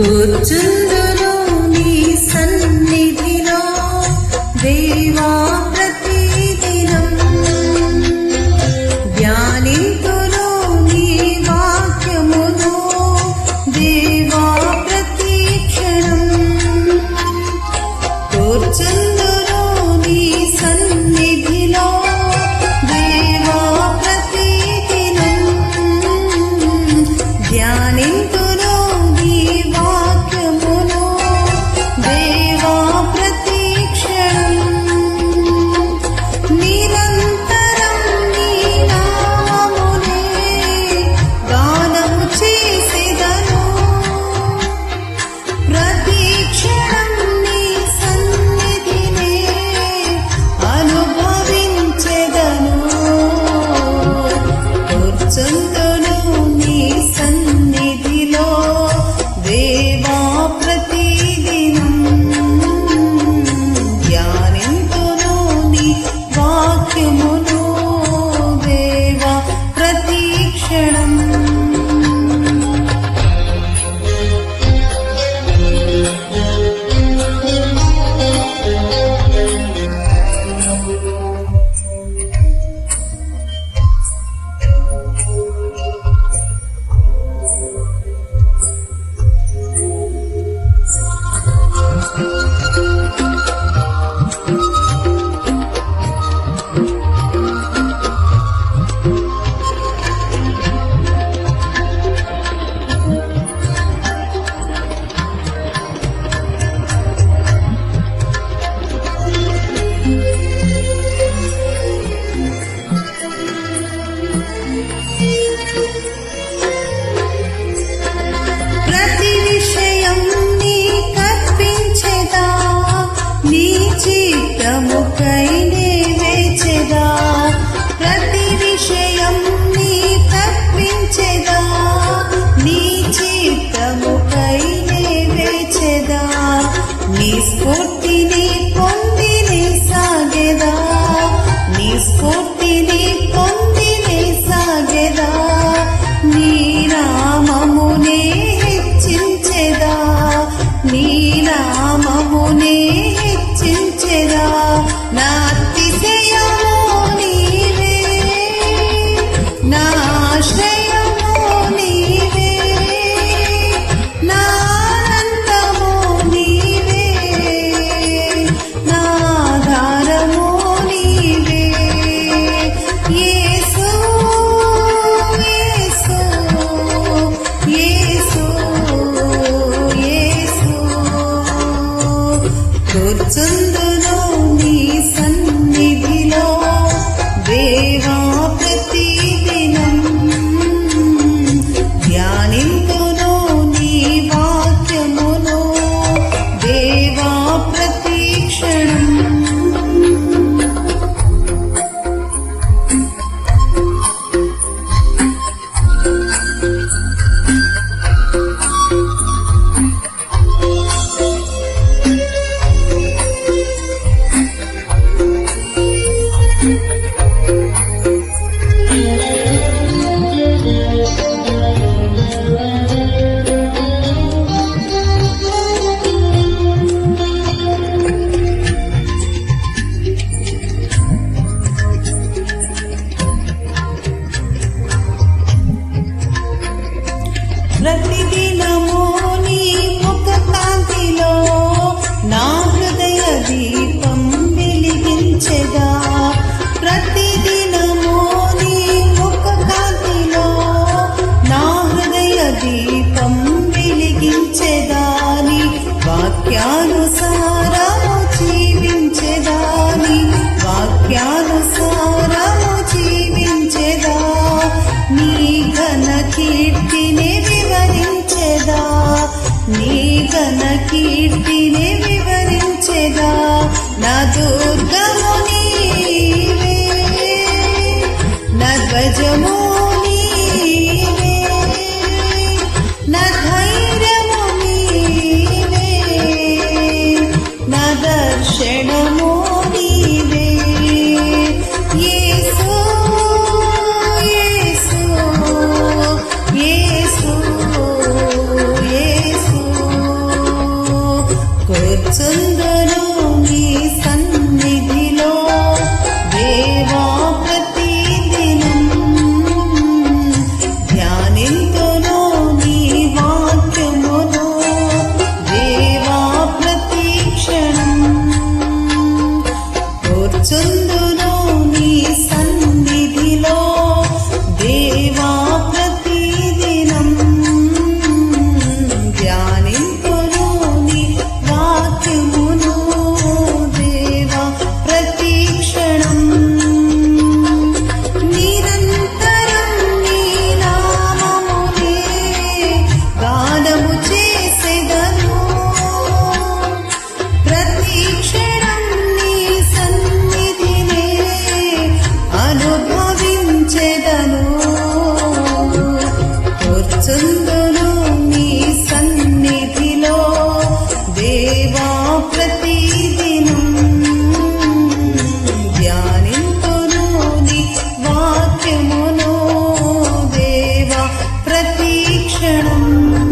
కూర్చుందును నీ సన్నిధిలో దేవా ప్రతిదినం. ధ్యానితులు నీ వాక్యమును దేవ 可真。ఘన కీర్తిని వివరించెదా? నీ ఘన కీర్తిని వివరించెదా? నా దుర్గముని 真的 प्रतिदिन